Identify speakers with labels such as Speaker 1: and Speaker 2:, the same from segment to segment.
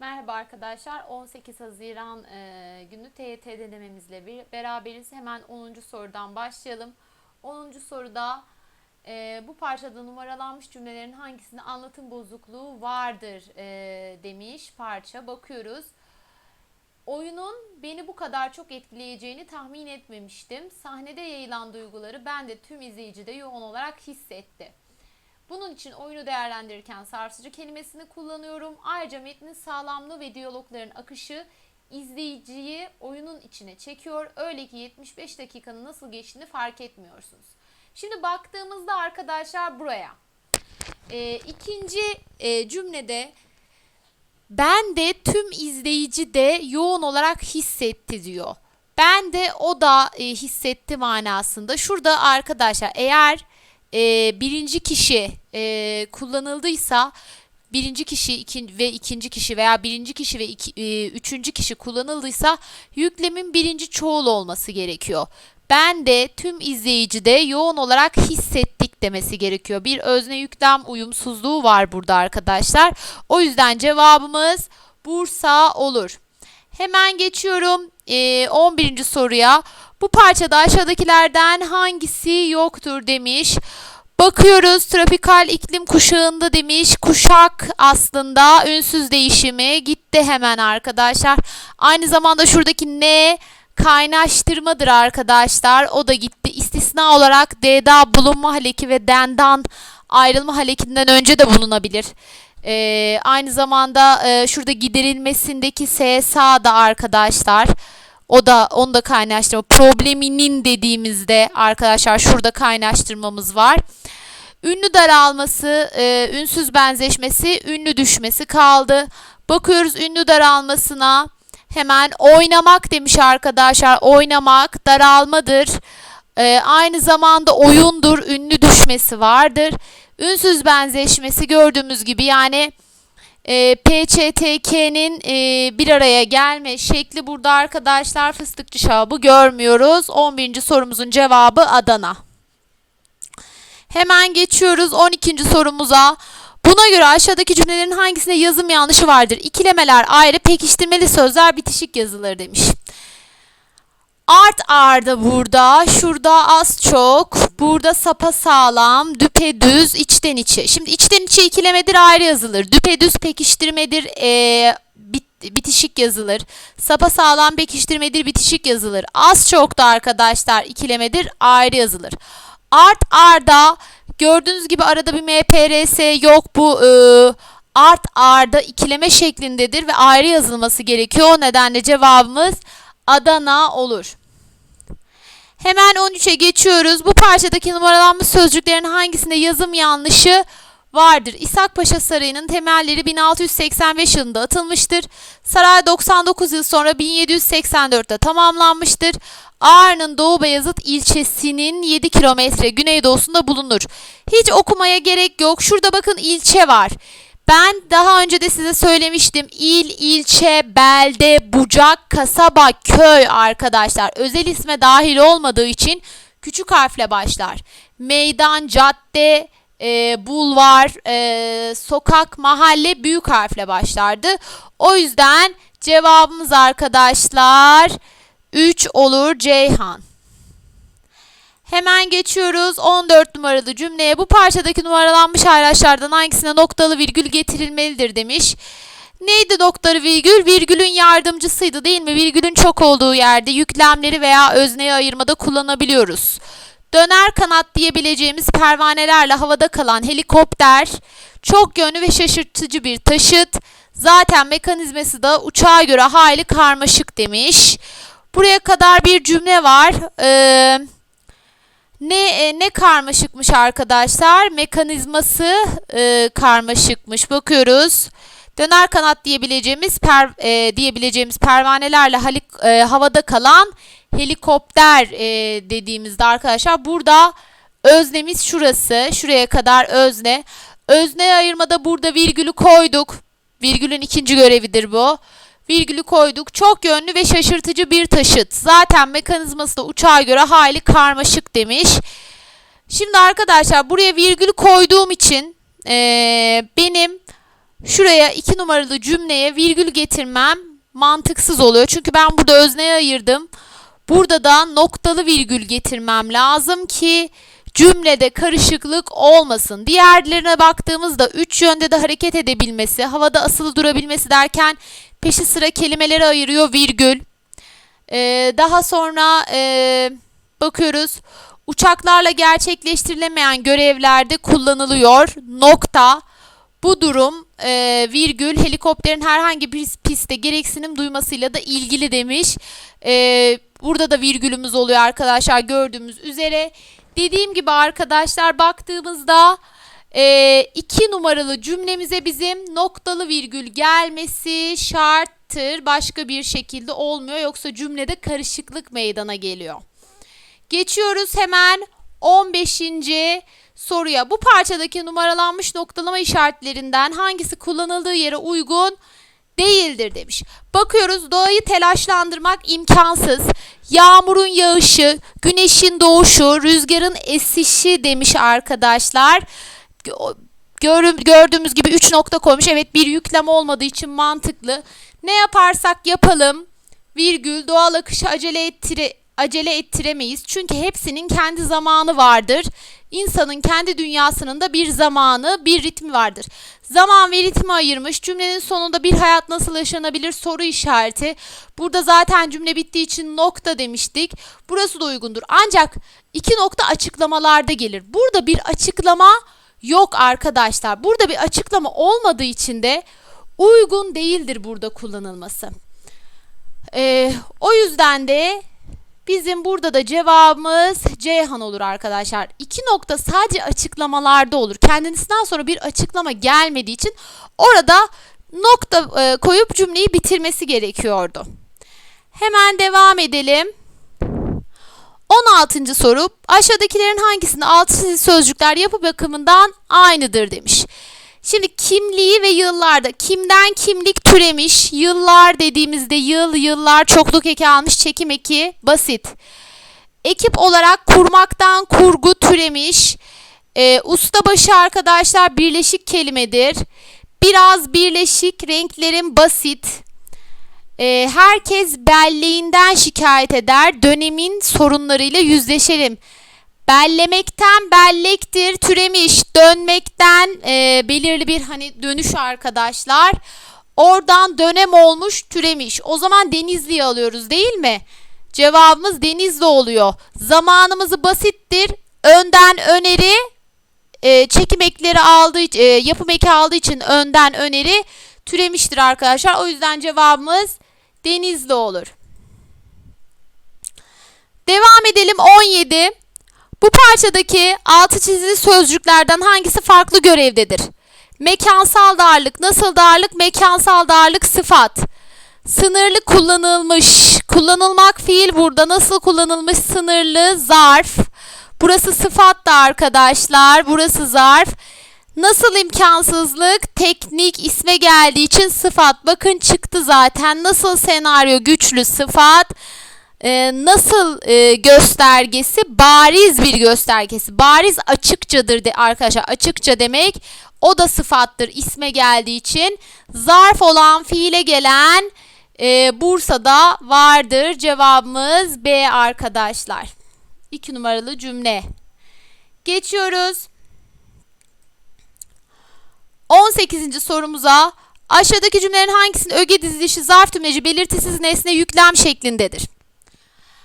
Speaker 1: Merhaba arkadaşlar. 18 Haziran e, günü TYT denememizle bir beraberiz. Hemen 10. sorudan başlayalım. 10. soruda e, bu parçada numaralanmış cümlelerin hangisinde anlatım bozukluğu vardır e, demiş parça. Bakıyoruz. Oyunun beni bu kadar çok etkileyeceğini tahmin etmemiştim. Sahnede yayılan duyguları ben de tüm izleyicide yoğun olarak hissetti. Bunun için oyunu değerlendirirken sarsıcı kelimesini kullanıyorum. Ayrıca metnin sağlamlığı ve diyalogların akışı izleyiciyi oyunun içine çekiyor. Öyle ki 75 dakikanın nasıl geçtiğini fark etmiyorsunuz. Şimdi baktığımızda arkadaşlar buraya. Ee, ikinci e, cümlede ben de tüm izleyici de yoğun olarak hissetti diyor. Ben de o da e, hissetti manasında. Şurada arkadaşlar eğer e, birinci kişi e, kullanıldıysa birinci kişi ikin, ve ikinci kişi veya birinci kişi ve iki, e, üçüncü kişi kullanıldıysa yüklemin birinci çoğul olması gerekiyor. Ben de tüm izleyicide yoğun olarak hissettik demesi gerekiyor. Bir özne yüklem uyumsuzluğu var burada arkadaşlar. O yüzden cevabımız Bursa olur. Hemen geçiyorum e, 11. soruya. Bu parçada aşağıdakilerden hangisi yoktur demiş. Bakıyoruz tropikal iklim kuşağında demiş. Kuşak aslında ünsüz değişimi gitti hemen arkadaşlar. Aynı zamanda şuradaki ne kaynaştırmadır arkadaşlar. O da gitti. İstisna olarak D'da bulunma haleki ve dendan ayrılma halekinden önce de bulunabilir. Ee, aynı zamanda e, şurada giderilmesindeki SSA da arkadaşlar. O da onu da kaynaştırma. Probleminin dediğimizde arkadaşlar şurada kaynaştırmamız var. Ünlü daralması, e, ünsüz benzeşmesi, ünlü düşmesi kaldı. Bakıyoruz ünlü daralmasına. Hemen oynamak demiş arkadaşlar. Oynamak daralmadır. E, aynı zamanda oyundur, ünlü düşmesi vardır. Ünsüz benzeşmesi gördüğümüz gibi yani e, PÇTK'nin e, bir araya gelme şekli burada arkadaşlar fıstıkçı şabı görmüyoruz. 11. sorumuzun cevabı Adana. Hemen geçiyoruz 12. sorumuza. Buna göre aşağıdaki cümlelerin hangisinde yazım yanlışı vardır? İkilemeler ayrı, pekiştirmeli sözler bitişik yazılır demiş. Art arda burada, şurada az çok, burada sapa sağlam, düpedüz, içten içe. Şimdi içten içe ikilemedir ayrı yazılır. Düpedüz pekiştirmedir, ee, bit, bitişik yazılır. Sapa sağlam pekiştirmedir, bitişik yazılır. Az çok da arkadaşlar ikilemedir ayrı yazılır. Art arda gördüğünüz gibi arada bir MPRS yok bu e, art arda ikileme şeklindedir ve ayrı yazılması gerekiyor. O nedenle cevabımız Adana olur. Hemen 13'e geçiyoruz. Bu parçadaki numaralanmış sözcüklerin hangisinde yazım yanlışı vardır? İshak Paşa Sarayı'nın temelleri 1685 yılında atılmıştır. Saray 99 yıl sonra 1784'te tamamlanmıştır. Ağrı'nın Doğu Beyazıt ilçesinin 7 kilometre güneydoğusunda bulunur. Hiç okumaya gerek yok. Şurada bakın ilçe var. Ben daha önce de size söylemiştim. İl, ilçe, belde, bucak, kasaba, köy arkadaşlar. Özel isme dahil olmadığı için küçük harfle başlar. Meydan, cadde, e, bulvar, e, sokak, mahalle büyük harfle başlardı. O yüzden cevabımız arkadaşlar 3 olur Ceyhan. Hemen geçiyoruz 14 numaralı cümleye. Bu parçadaki numaralanmış araçlardan hangisine noktalı virgül getirilmelidir demiş. Neydi noktalı virgül? Virgülün yardımcısıydı değil mi? Virgülün çok olduğu yerde yüklemleri veya özneyi ayırmada kullanabiliyoruz. Döner kanat diyebileceğimiz pervanelerle havada kalan helikopter çok yönlü ve şaşırtıcı bir taşıt. Zaten mekanizması da uçağa göre hayli karmaşık demiş. Buraya kadar bir cümle var. Eee ne e, ne karmaşıkmış arkadaşlar? Mekanizması e, karmaşıkmış. Bakıyoruz. Döner kanat diyebileceğimiz per, e, diyebileceğimiz pervanelerle halik, e, havada kalan helikopter e, dediğimizde arkadaşlar burada öznemiz şurası. Şuraya kadar özne. Özne ayırmada burada virgülü koyduk. Virgülün ikinci görevidir bu virgülü koyduk. Çok yönlü ve şaşırtıcı bir taşıt. Zaten mekanizması da uçağa göre hayli karmaşık demiş. Şimdi arkadaşlar buraya virgül koyduğum için ee, benim şuraya iki numaralı cümleye virgül getirmem mantıksız oluyor. Çünkü ben burada özneye ayırdım. Burada da noktalı virgül getirmem lazım ki cümlede karışıklık olmasın. Diğerlerine baktığımızda üç yönde de hareket edebilmesi, havada asılı durabilmesi derken peşi sıra kelimeleri ayırıyor virgül. Ee, daha sonra e, bakıyoruz uçaklarla gerçekleştirilemeyen görevlerde kullanılıyor nokta. Bu durum e, virgül helikopterin herhangi bir pistte gereksinim duymasıyla da ilgili demiş. E, burada da virgülümüz oluyor arkadaşlar gördüğümüz üzere. Dediğim gibi arkadaşlar baktığımızda e, iki numaralı cümlemize bizim noktalı virgül gelmesi şarttır. Başka bir şekilde olmuyor yoksa cümlede karışıklık meydana geliyor. Geçiyoruz hemen 15. soruya. Bu parçadaki numaralanmış noktalama işaretlerinden hangisi kullanıldığı yere uygun değildir demiş. Bakıyoruz doğayı telaşlandırmak imkansız. Yağmurun yağışı, güneşin doğuşu, rüzgarın esişi demiş arkadaşlar. Gör- gördüğümüz gibi 3 nokta koymuş. Evet bir yükleme olmadığı için mantıklı. Ne yaparsak yapalım virgül doğal akışı acele ettire acele ettiremeyiz. Çünkü hepsinin kendi zamanı vardır. İnsanın kendi dünyasının da bir zamanı, bir ritmi vardır. Zaman ve ritmi ayırmış. Cümlenin sonunda bir hayat nasıl yaşanabilir soru işareti. Burada zaten cümle bittiği için nokta demiştik. Burası da uygundur. Ancak iki nokta açıklamalarda gelir. Burada bir açıklama yok arkadaşlar. Burada bir açıklama olmadığı için de uygun değildir burada kullanılması. Ee, o yüzden de Bizim burada da cevabımız Ceyhan olur arkadaşlar. İki nokta sadece açıklamalarda olur. Kendisinden sonra bir açıklama gelmediği için orada nokta e, koyup cümleyi bitirmesi gerekiyordu. Hemen devam edelim. 16. soru aşağıdakilerin hangisinde altı çizili sözcükler yapı bakımından aynıdır demiş. Şimdi kimliği ve yıllarda kimden kimlik türemiş yıllar dediğimizde yıl yıllar çokluk eki almış çekim eki basit. Ekip olarak kurmaktan kurgu türemiş. E, ustabaşı arkadaşlar birleşik kelimedir. Biraz birleşik renklerin basit. E, herkes belleğinden şikayet eder. Dönemin sorunlarıyla yüzleşelim. Bellemekten bellektir türemiş. Dönmekten e, belirli bir hani dönüş arkadaşlar. Oradan dönem olmuş türemiş. O zaman Denizli'yi alıyoruz değil mi? Cevabımız Denizli oluyor. Zamanımızı basittir. Önden öneri e, çekim ekleri aldığı e, yapım eki aldığı için önden öneri türemiştir arkadaşlar. O yüzden cevabımız Denizli olur. Devam edelim 17. Bu parçadaki altı çizili sözcüklerden hangisi farklı görevdedir? Mekansal darlık, nasıl darlık? Mekansal darlık sıfat. Sınırlı kullanılmış. Kullanılmak fiil burada. Nasıl kullanılmış? Sınırlı zarf. Burası sıfat da arkadaşlar. Burası zarf. Nasıl imkansızlık? Teknik isme geldiği için sıfat. Bakın çıktı zaten. Nasıl senaryo güçlü sıfat e, nasıl e, göstergesi bariz bir göstergesi. Bariz açıkçadır de arkadaşlar. Açıkça demek o da sıfattır isme geldiği için. Zarf olan fiile gelen e, Bursa'da vardır. Cevabımız B arkadaşlar. 2 numaralı cümle. Geçiyoruz. 18. sorumuza aşağıdaki cümlelerin hangisinin öge dizilişi zarf tümleci belirtisiz nesne yüklem şeklindedir?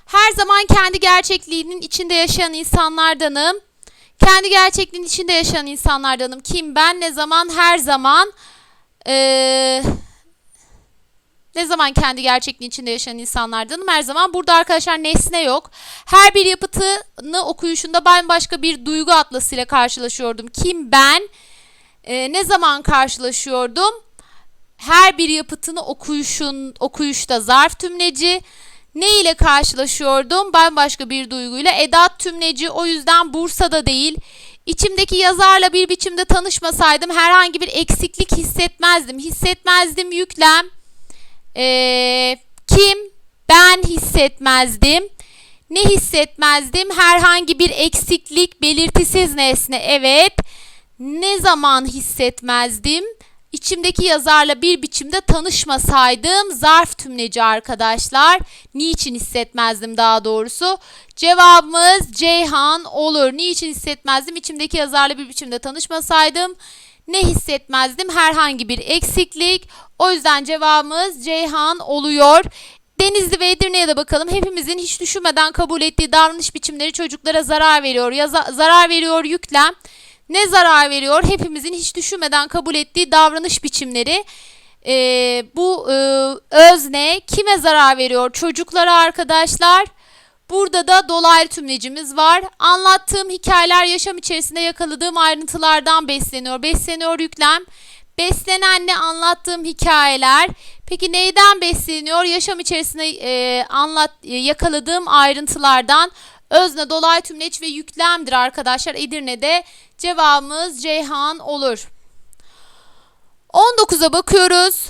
Speaker 1: Her zaman kendi gerçekliğinin içinde yaşayan insanlardanım. Kendi gerçekliğinin içinde yaşayan insanlardanım. Kim ben ne zaman her zaman ee, ne zaman kendi gerçekliğinin içinde yaşayan insanlardanım her zaman. Burada arkadaşlar nesne yok. Her bir yapıtını okuyuşunda ben başka bir duygu atlasıyla karşılaşıyordum. Kim ben ee, ne zaman karşılaşıyordum? Her bir yapıtını okuyuşun okuyuşta zarf tümleci ne ile karşılaşıyordum? Bambaşka bir duyguyla. Edat tümleci o yüzden Bursa'da değil. İçimdeki yazarla bir biçimde tanışmasaydım herhangi bir eksiklik hissetmezdim. Hissetmezdim yüklem. Ee, kim? Ben hissetmezdim. Ne hissetmezdim? Herhangi bir eksiklik belirtisiz nesne. Evet. Ne zaman hissetmezdim? içimdeki yazarla bir biçimde tanışmasaydım zarf tümleci arkadaşlar. Niçin hissetmezdim daha doğrusu? Cevabımız Ceyhan olur. Niçin hissetmezdim? İçimdeki yazarla bir biçimde tanışmasaydım ne hissetmezdim? Herhangi bir eksiklik. O yüzden cevabımız Ceyhan oluyor. Denizli ve Edirne'ye de bakalım. Hepimizin hiç düşünmeden kabul ettiği davranış biçimleri çocuklara zarar veriyor. Yaza, zarar veriyor yüklem. Ne zarar veriyor? Hepimizin hiç düşünmeden kabul ettiği davranış biçimleri. Ee, bu e, özne kime zarar veriyor? Çocuklara arkadaşlar. Burada da dolaylı tümlecimiz var. Anlattığım hikayeler yaşam içerisinde yakaladığım ayrıntılardan besleniyor. Besleniyor yüklem. Beslenenle anlattığım hikayeler. Peki neyden besleniyor? Yaşam içerisinde e, anlat e, yakaladığım ayrıntılardan. Özne, dolay tümleç ve yüklemdir arkadaşlar. Edirne'de cevabımız Ceyhan olur. 19'a bakıyoruz.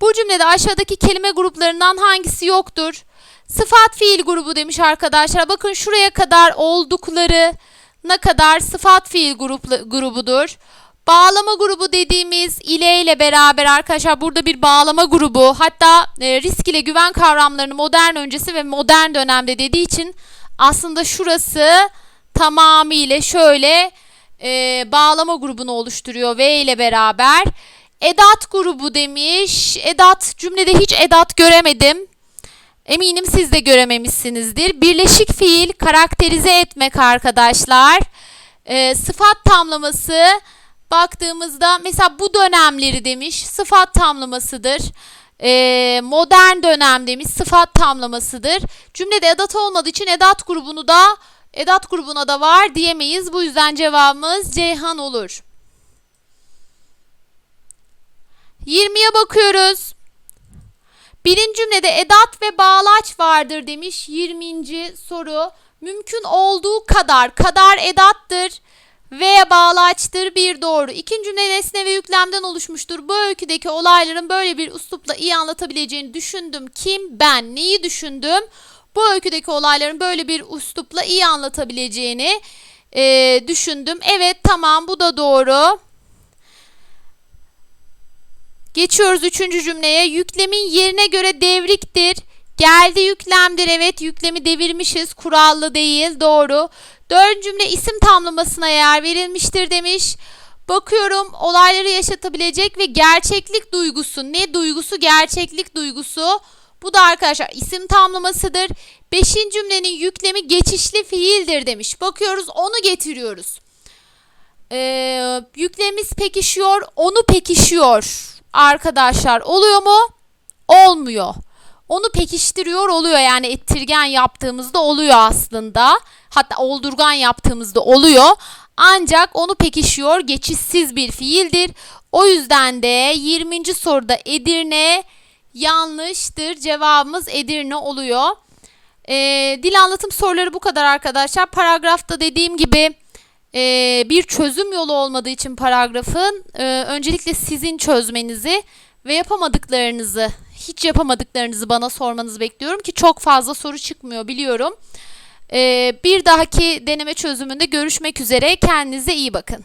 Speaker 1: Bu cümlede aşağıdaki kelime gruplarından hangisi yoktur? Sıfat fiil grubu demiş arkadaşlar. Bakın şuraya kadar oldukları ne kadar sıfat fiil grup, grubudur. Bağlama grubu dediğimiz ile ile beraber arkadaşlar burada bir bağlama grubu hatta e, risk ile güven kavramlarını modern öncesi ve modern dönemde dediği için aslında şurası tamamıyla şöyle e, bağlama grubunu oluşturuyor V ile beraber. Edat grubu demiş. Edat cümlede hiç edat göremedim. Eminim siz de görememişsinizdir. Birleşik fiil karakterize etmek arkadaşlar. E, sıfat tamlaması baktığımızda mesela bu dönemleri demiş sıfat tamlamasıdır. E, modern dönem demiş sıfat tamlamasıdır. Cümlede edat olmadığı için edat grubunu da edat grubuna da var diyemeyiz. Bu yüzden cevabımız Ceyhan olur. 20'ye bakıyoruz. Birinci cümlede edat ve bağlaç vardır demiş 20. soru. Mümkün olduğu kadar, kadar edattır ve bağlaçtır bir doğru. İkinci cümle nesne ve yüklemden oluşmuştur. Bu öyküdeki olayların böyle bir üslupla iyi anlatabileceğini düşündüm. Kim? Ben. Neyi düşündüm? Bu öyküdeki olayların böyle bir üslupla iyi anlatabileceğini e, düşündüm. Evet tamam bu da doğru. Geçiyoruz üçüncü cümleye. Yüklemin yerine göre devriktir. Geldi yüklemdir. Evet yüklemi devirmişiz. Kurallı değil. Doğru. Dördüncü cümle isim tamlamasına yer verilmiştir demiş. Bakıyorum olayları yaşatabilecek ve gerçeklik duygusu. Ne duygusu? Gerçeklik duygusu. Bu da arkadaşlar isim tamlamasıdır. Beşinci cümlenin yüklemi geçişli fiildir demiş. Bakıyoruz onu getiriyoruz. Ee, yüklemimiz pekişiyor, onu pekişiyor arkadaşlar oluyor mu? Olmuyor. Onu pekiştiriyor oluyor yani ettirgen yaptığımızda oluyor aslında. Hatta oldurgan yaptığımızda oluyor. Ancak onu pekişiyor geçişsiz bir fiildir. O yüzden de 20. soruda Edirne yanlıştır. Cevabımız Edirne oluyor. Ee, dil anlatım soruları bu kadar arkadaşlar. Paragrafta dediğim gibi e, bir çözüm yolu olmadığı için paragrafın e, öncelikle sizin çözmenizi ve yapamadıklarınızı hiç yapamadıklarınızı bana sormanızı bekliyorum ki çok fazla soru çıkmıyor biliyorum. E, bir dahaki deneme çözümünde görüşmek üzere. Kendinize iyi bakın.